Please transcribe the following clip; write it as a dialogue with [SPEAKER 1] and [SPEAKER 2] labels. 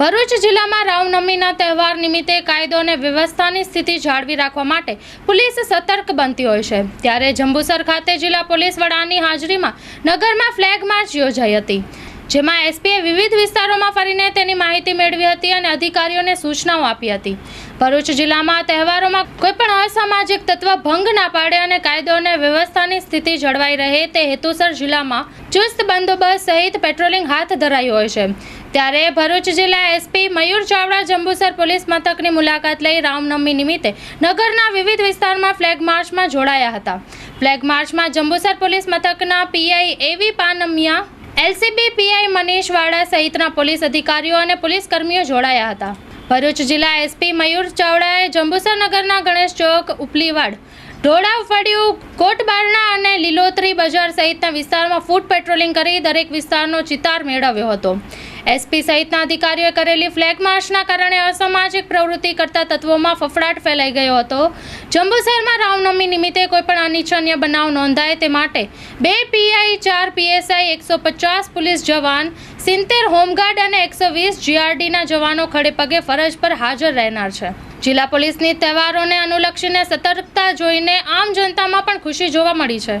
[SPEAKER 1] ભરૂચ જિલ્લામાં રામનવમીના તહેવાર નિમિત્તે કાયદો અને વ્યવસ્થાની સ્થિતિ જાળવી રાખવા માટે પોલીસ સતર્ક બનતી હોય છે. ત્યારે જંબુસર ખાતે જિલ્લા પોલીસ વડાની હાજરીમાં નગરમાં ફ્લેગ માર્ચ યોજાઈ હતી. જેમાં એસપીએ વિવિધ વિસ્તારોમાં ફરીને તેની માહિતી મેળવી હતી અને અધિકારીઓને સૂચનાઓ આપી હતી. ભરૂચ જિલ્લામાં તહેવારોમાં કોઈપણ અસામાજિક તત્વ ભંગ ના પાડે અને કાયદો અને વ્યવસ્થાની સ્થિતિ જળવાઈ રહે તે હેતુસર જિલ્લામાં ચુસ્ત બંદોબસ્ત સહિત પેટ્રોલિંગ હાથ ધરાયું હોય છે. ત્યારે ભરૂચ જિલ્લા એસપી મયુર ચાવડા જંબુસર પોલીસ મથકની મુલાકાત લઈ રામનવમી નિમિત્તે નગરના વિવિધ વિસ્તારમાં ફ્લેગ માર્ચમાં જોડાયા હતા. ફ્લેગ માર્ચમાં જંબુસર પોલીસ મથકના પીઆઈ એવી પાનમિયા એલસીબી પીઆઈ મનીષ વાડા સહિતના પોલીસ અધિકારીઓ અને પોલીસ કર્મીઓ જોડાયા હતા. ભરૂચ જિલ્લા એસપી મયુર ચાવડાએ જંબુસર નગરના ગણેશ ચોક, ઉપલીવાડ, ઢોળાવ ફળિયું, કોટબારણા અને લીલોતરી બજાર સહિતના વિસ્તારમાં ફૂટ પેટ્રોલિંગ કરી દરેક વિસ્તારનો ચિતાર મેળવ્યો હતો. એસપી સહિતના અધિકારીઓએ કરેલી ફ્લેગ માર્ચના કારણે અસામાજિક પ્રવૃત્તિ કરતા તત્વોમાં ફફડાટ ફેલાઈ ગયો હતો. જંબુસરમાં રામનવમી નિમિત્તે કોઈપણ અનિચ્છનીય બનાવ નોંધાય તે માટે બે પીઆઈ, ચાર પીએસઆઈ, એકસો પચાસ પોલીસ જવાન, સિત્તેર હોમગાર્ડ અને એકસો વીસ જીઆરડીના જવાનો ખડે પગે ફરજ પર હાજર રહેનાર છે. જિલ્લા પોલીસની તહેવારોને અનુલક્ષીને સતર્કતા જોઈને આમ જનતામાં પણ ખુશી જોવા મળી છે.